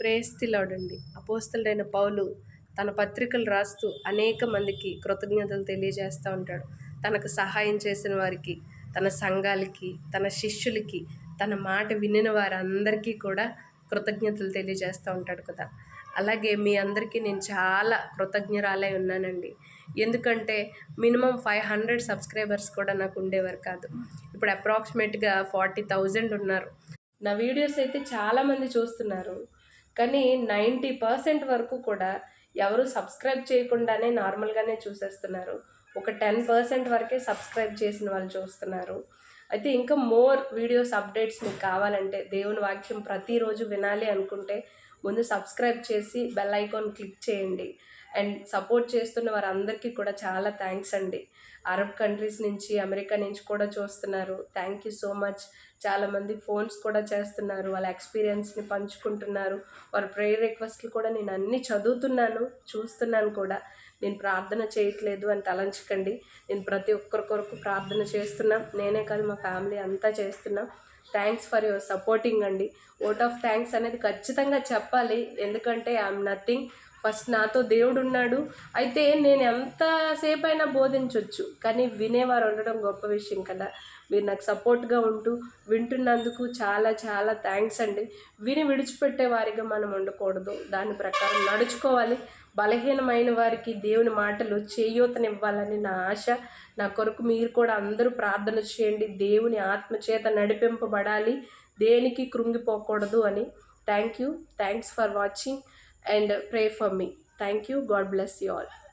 ప్రేస్తిలాడండి అపోస్తలుడైన పౌలు తన పత్రికలు రాస్తూ అనేక మందికి కృతజ్ఞతలు తెలియజేస్తూ ఉంటాడు. తనకు సహాయం చేసిన వారికి తన సంఘాలకి తన శిష్యులకి తన మాట వినిన వారందరికీ కూడా కృతజ్ఞతలు తెలియజేస్తూ ఉంటాడు కదా. అలాగే మీ అందరికీ నేను చాలా కృతజ్ఞరాలై ఉన్నానండి. ఎందుకంటే మినిమం ఫైవ్ హండ్రెడ్ సబ్స్క్రైబర్స్ కూడా నాకు ఉండేవారు కాదు. ఇప్పుడు అప్రాక్సిమేట్గా ఫార్టీ థౌజండ్ ఉన్నారు. నా వీడియోస్ అయితే చాలామంది చూస్తున్నారు. కానీ నైంటీ పర్సెంట్ వరకు కూడా ఎవరు సబ్స్క్రైబ్ చేయకుండానే నార్మల్గానే చూసేస్తున్నారు. ఒక టెన్ పర్సెంట్ వరకే సబ్స్క్రైబ్ చేసిన వాళ్ళు చూస్తున్నారు. అయితే ఇంకా మోర్ వీడియోస్ అప్డేట్స్ మీకు కావాలంటే దేవుని వాక్యం ప్రతిరోజు వినాలి అనుకుంటే ముందు సబ్స్క్రైబ్ చేసి బెల్ ఐకాన్ క్లిక్ చేయండి. అండ్ సపోర్ట్ చేస్తున్న వారందరికీ కూడా చాలా థ్యాంక్స్ అండి. అరబ్ కంట్రీస్ నుంచి అమెరికా నుంచి కూడా చూస్తున్నారు. Thank you so much. చాలామంది ఫోన్స్ కూడా చేస్తున్నారు. వాళ్ళ ఎక్స్పీరియన్స్ని పంచుకుంటున్నారు. వారి ప్రేయర్ రిక్వెస్ట్లు కూడా నేను అన్నీ చదువుతున్నాను చూస్తున్నాను కూడా. నేను ప్రార్థన చేయట్లేదు అని తలంచకండి. నేను ప్రతి ఒక్కరి కొరకు ప్రార్థన చేస్తున్నా. నేనే కాదు మా ఫ్యామిలీ అంతా చేస్తున్నాం. థ్యాంక్స్ ఫర్ యువర్ సపోర్టింగ్ అండి. ఓట్ ఆఫ్ థ్యాంక్స్ అనేది ఖచ్చితంగా చెప్పాలి. ఎందుకంటే ఐఎమ్ నథింగ్ ఫస్ట్ నాతో దేవుడు ఉన్నాడు అయితే నేను ఎంతసేపు అయినా బోధించవచ్చు కానీ వినేవారు ఉండడం గొప్ప విషయం కదా. మీరు నాకు సపోర్ట్గా ఉంటూ వింటున్నందుకు చాలా చాలా థ్యాంక్స్ అండి. విని విడిచిపెట్టే వారిగా మనం ఉండకూడదు. దాని ప్రకారం నడుచుకోవాలి. బలహీనమైన వారికి దేవుని మాటలు చేయూతనివ్వాలని నా ఆశ. నా కొరకు మీరు కూడా అందరూ ప్రార్థన చేయండి. దేవుని ఆత్మచేత నడిపింపబడాలి. దేనికి కృంగిపోకూడదు అని. Thank you. Thanks for watching and pray for me. Thank you. God bless you all.